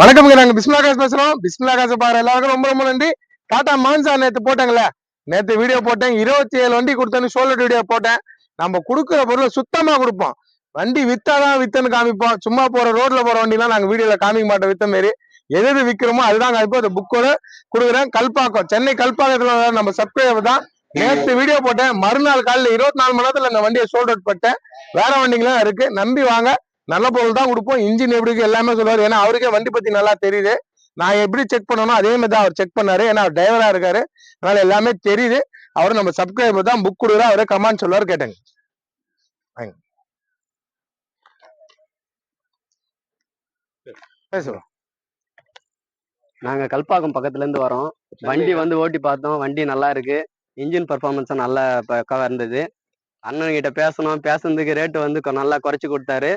வணக்கம் நாங்க பிஸ்மிலா பேசுறோம். பிஸ்மிலா காசு பாரு எல்லாருக்கும் ரொம்ப ரொம்ப நன்றி. டாடா மான்சா நேத்து போட்டாங்கல்ல? நேத்து வீடியோ போட்டேன். இருபத்தி ஏழு வண்டி கொடுத்தேன்னு சோலட் வீடியோ போட்டேன். நம்ம கொடுக்குற பொருளை சுத்தமா கொடுப்போம். வண்டி வித்தாதான் வித்தன்னு காமிப்போம். சும்மா போற ரோட்ல போற வண்டிலாம் நாங்க வீடியோல காமிக்க மாட்டோம் வித்த மாரி. எது எது விக்கிறோமோ அதுதான் காமிப்போம். அந்த புக்கோட கொடுக்குறேன். கல்பாக்கம். சென்னை கல்பாக்கத்துல நம்ம சப்ஸ்கிரைபர் தான். நேற்று வீடியோ போட்டேன். மறுநாள் காலையில் இருபத்தி நாலு மணி நேரத்துல அந்த வண்டியை சோல்ட் அவுட் பட்டேன் வேற வண்டிங்களாம் இருக்கு. நம்பி வாங்க. நல்ல பொருள் தான் கொடுப்போம். இன்ஜின் எப்படி இருக்கு எல்லாமே சொல்லுவார். ஏன்னா அவருக்கே வண்டி பத்தி நல்லா தெரியுது. நான் எப்படி செக் பண்ணணும் அதே மாதிரி தான் அவர் செக் பண்ணாரு. ஏன்னா அவர் டிரைவரா இருக்காரு. அதனால எல்லாமே தெரியுது. அவர் நம்ம சப்ஸ்கிரைபர் தான். புக் கொடுக்குற அவரே கமாண்ட் சொல்லுவார் கேட்டேங்க. பேசுவோம். நாங்க கல்பாக்கம் பக்கத்துல இருந்து வரோம். வண்டி வந்து ஓட்டி பார்த்தோம். வண்டி நல்லா இருக்கு. இன்ஜின் பர்ஃபார்மன்ஸும் நல்லா பக்காவா இருந்தது. அண்ணன் கிட்ட பேசணும். பேசுனதுக்கு ரேட்டு வந்து கொ- நல்லா குறைச்சி கொடுத்தாரு.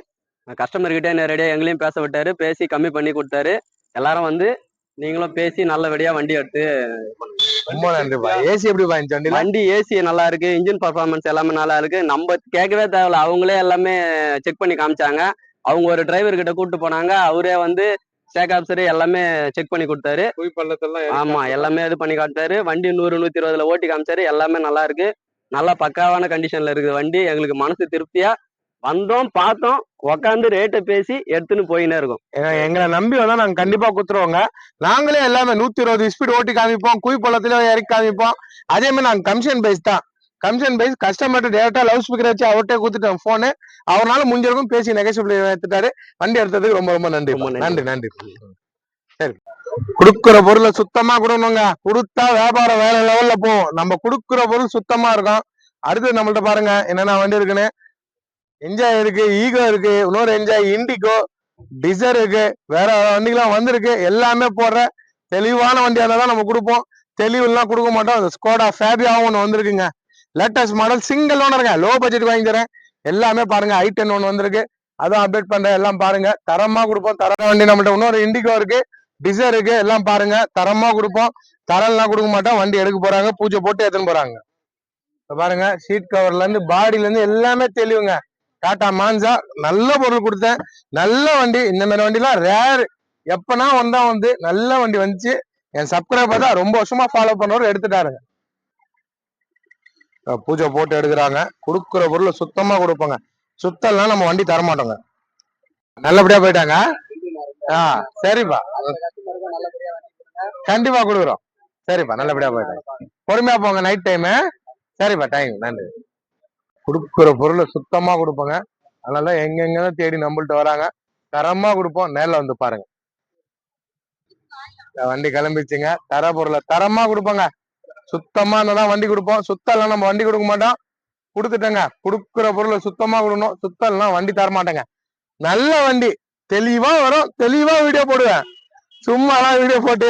கஸ்டமர் கிட்டே நேரடியாக எங்களையும் பேச விட்டாரு. பேசி கம்மி பண்ணி கொடுத்தாரு. எல்லாரும் வந்து நீங்களும் பேசி நல்லபடியா வண்டி எடுத்து ரொம்ப நன்றிப்பா ஏசி எப்படி வண்டியில? வண்டி ஏசி நல்லா இருக்கு. இன்ஜின் பர்ஃபார்மன்ஸ் எல்லாமே நல்லா இருக்கு. நம்ம கேட்கவே தேவையில்ல. அவங்களே எல்லாமே செக் பண்ணி காமிச்சாங்க. அவங்க ஒரு டிரைவர் கிட்ட கூட்டு போனாங்க. அவரே வந்து ஸ்டேக் ஆப்சர் எல்லாமே செக் பண்ணி கொடுத்தாரு. குய் பள்ளத்தெல்லாம் ஆமா எல்லாமே இது பண்ணி காமிச்சாரு. வண்டி நூறு நூத்தி இருபதுல ஓட்டி காமிச்சாரு. எல்லாமே நல்லா இருக்கு. நல்லா பக்காவான கண்டிஷன்ல இருக்குது வண்டி. எங்களுக்கு மனசு திருப்தியா வந்தோம் பார்த்தோம் உக்காந்து ரேட்டை பேசி எடுத்துன்னு போயினே இருக்கும். ஏன்னா எங்களை நம்பி வந்தா நாங்க கண்டிப்பா குத்துருவோங்க. நாங்களே எல்லாமே நூத்தி இருபது ஸ்பீட் ஓட்டி காமிப்போம் குய் இறக்கி காமிப்போம். அதே மாதிரி நாங்க கமிஷன் பேஸ் தான். கமிஷன் பேஸ் கஸ்டமர்கிட்ட டேரக்டா லவுட் ஸ்பீக்கர் வச்சு அவர்கிட்ட கொடுத்துட்டோம் போனு அவரால முடிஞ்சிருக்கும் பேசி நெகசிபிள் எடுத்துட்டாரு வண்டி எடுத்ததுக்கு ரொம்ப ரொம்ப நன்றி. ரொம்ப நன்றி. நன்றி. நன்றி. சரி. குடுக்குற பொருளை சுத்தமா கொடுக்கணுங்க. கொடுத்தா வியாபாரம் வேற லெவல்ல போகும். நம்ம குடுக்குற பொருள் சுத்தமா இருக்கும். அடுத்து நம்மள்ட்ட பாருங்க என்னென்ன வண்டி இருக்குன்னு. என்ஜாய் இருக்கு ஈகோ இருக்கு இன்னொரு என்ஜாய் இண்டிகோ டிசர் இருக்கு வேற வண்டிகள்லாம் வந்திருக்கு. எல்லாமே போடுற தெளிவான வண்டியாக தான் நம்ம கொடுப்போம். தெளிவுலாம் கொடுக்க மாட்டோம். அந்த ஸ்கோடா ஃபேபியாவும் ஒன்று வந்திருக்குங்க. லேட்டஸ்ட் மாடல் சிங்கிள் ஓனருங்க லோ பட்ஜெட் வாங்கி தரேன். எல்லாமே பாருங்க ஐ டென் ஒன்று வந்திருக்கு. அதான் அப்டேட் பண்றேன் எல்லாம் பாருங்க. தரமா கொடுப்போம். தர வண்டி நம்மள்ட்ட இன்னொரு இண்டிகோ இருக்கு டிசர் இருக்கு எல்லாம் பாருங்க. தரமா கொடுப்போம். தரம்லாம் கொடுக்க மாட்டோம். வண்டி எடுக்க போறாங்க பூஜை போட்டு எடுத்துன்னு போறாங்க. பாருங்க சீட் கவர்ல இருந்து பாடியில இருந்து எல்லாமே தெளிவுங்க. டாடா மான்சா நல்ல பொருள் கொடுத்தேன். நல்ல வண்டி இந்த மாதிரி வண்டிலாம் ரேர் எப்பனா வந்தா வந்து நல்ல வண்டி வந்துச்சு. என் சப்ஸ்கிரைபர் தான் ரொம்ப வருஷமா ஃபாலோ பண்ணவர் எடுத்துட்டாருங்க பூஜை போட்டு எடுக்கிறாங்க. கொடுக்குற பொருள் சுத்தமா கொடுப்பாங்க. சுத்தம்லாம் நம்ம வண்டி தர மாட்டோங்க நல்லபடியா போயிட்டாங்க. ஆ சரிப்பா. கண்டிப்பா கொடுக்குறோம். சரிப்பா நல்லபடியா போயிட்டாங்க. பொறுமையா போங்க நைட் டைமு சரிப்பா டைம் நன்றி. கொடுக்குற பொருளை சுத்தமா கொடுப்போங்க. அதனால எங்கெங்க தேடி நம்மள்ட்ட வராங்க தரமா கொடுப்போம். நேர்ல வந்து பாருங்க. வண்டி கிளம்பிச்சுங்க. தர பொருளை தரமா கொடுப்போங்க. சுத்தமா இருந்தா வண்டி கொடுப்போம். சுத்தம் இல்லைன்னா நம்ம வண்டி கொடுக்க மாட்டோம். கொடுத்துட்டேங்க. கொடுக்குற பொருளை சுத்தமா கொடுக்கணும். சுத்தம் இல்லைன்னா வண்டி தர மாட்டேங்க நல்ல வண்டி. தெளிவா வரும். தெளிவா வீடியோ போடுவேன். சும்மாலாம் வீடியோ போட்டு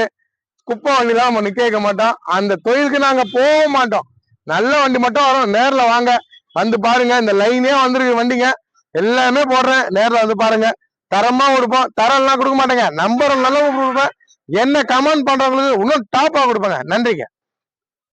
குப்பை வண்டிலாம் நம்ம நிக்க வைக்க மாட்டோம். அந்த தொழிலுக்கு நாங்க போக மாட்டோம். நல்ல வண்டி மட்டும் வரும். நேர்ல வாங்க. வந்து பாருங்க இந்த லைனே வந்துருக்கு வண்டிங்க. எல்லாமே போடுறேன். நேரில் வந்து பாருங்க. தரமா கொடுப்போம் தரம் எல்லாம் கொடுக்க மாட்டேங்க. நம்பர் நல்லா கொடுப்பேன். என்ன கமெண்ட் பண்றவங்களுக்கு இன்னும் டாப்பா கொடுப்பேங்க. நன்றிங்க.